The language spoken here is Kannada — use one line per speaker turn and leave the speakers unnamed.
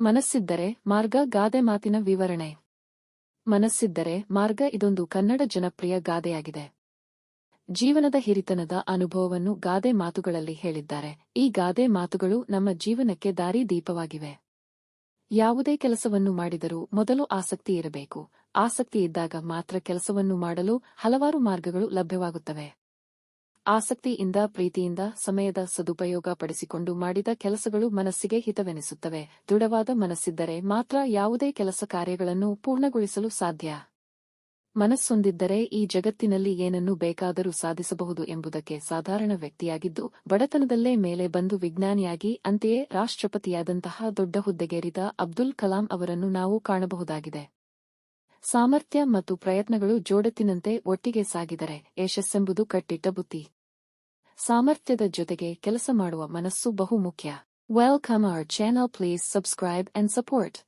ಮನಸ್ಸಿದ್ದರೆ ಮಾರ್ಗ ಗಾದೆ ಮಾತಿನ ವಿವರಣೆ. ಮನಸ್ಸಿದ್ದರೆ ಮಾರ್ಗ ಇದೊಂದು ಕನ್ನಡ ಜನಪ್ರಿಯ ಗಾದೆಯಾಗಿದೆ. ಜೀವನದ ಹಿರಿತನದ ಅನುಭವವನ್ನು ಗಾದೆ ಮಾತುಗಳಲ್ಲಿ ಹೇಳಿದ್ದಾರೆ. ಈ ಗಾದೆ ಮಾತುಗಳು ನಮ್ಮ ಜೀವನಕ್ಕೆ ದಾರಿ ದೀಪವಾಗಿವೆ. ಯಾವುದೇ ಕೆಲಸವನ್ನು ಮಾಡಿದರೂ ಮೊದಲು ಆಸಕ್ತಿ ಇರಬೇಕು. ಆಸಕ್ತಿ ಇದ್ದಾಗ ಮಾತ್ರ ಕೆಲಸವನ್ನು ಮಾಡಲು ಹಲವಾರು ಮಾರ್ಗಗಳು ಲಭ್ಯವಾಗುತ್ತವೆ. ಆಸಕ್ತಿಯಿಂದ, ಪ್ರೀತಿಯಿಂದ, ಸಮಯದ ಸದುಪಯೋಗ ಪಡಿಸಿಕೊಂಡು ಮಾಡಿದ ಕೆಲಸಗಳು ಮನಸ್ಸಿಗೆ ಹಿತವೆನಿಸುತ್ತವೆ. ದೃಢವಾದ ಮನಸ್ಸಿದ್ದರೆ ಮಾತ್ರ ಯಾವುದೇ ಕೆಲಸ ಕಾರ್ಯಗಳನ್ನು ಪೂರ್ಣಗೊಳಿಸಲು ಸಾಧ್ಯ. ಮನಸ್ಸೊಂದಿದ್ದರೆ ಈ ಜಗತ್ತಿನಲ್ಲಿ ಏನನ್ನು ಬೇಕಾದರೂ ಸಾಧಿಸಬಹುದು ಎಂಬುದಕ್ಕೆ ಸಾಧಾರಣ ವ್ಯಕ್ತಿಯಾಗಿದ್ದು, ಬಡತನದಲ್ಲೇ ಮೇಲೆ ಬಂದು ವಿಜ್ಞಾನಿಯಾಗಿ, ಅಂತೆಯೇ ರಾಷ್ಟ್ರಪತಿಯಾದಂತಹ ದೊಡ್ಡ ಹುದ್ದೆಗೇರಿದ ಅಬ್ದುಲ್ ಕಲಾಂ ಅವರನ್ನು ನಾವು ಕಾಣಬಹುದಾಗಿದೆ. ಸಾಮರ್ಥ್ಯ ಮತ್ತು ಪ್ರಯತ್ನಗಳು ಜೋಡತ್ತಿನಂತೆ ಒಟ್ಟಿಗೆ ಸಾಗಿದರೆ ಯಶಸ್ಸೆಂಬುದು ಕಟ್ಟಿಟ್ಟ ಬುತ್ತಿ ಸಾಮರ್ಥ್ಯದ ಜೊತೆಗೆ ಕೆಲಸ ಮಾಡುವ ಮನಸ್ಸು ಬಹು ಮುಖ್ಯ welcome our channel please subscribe and support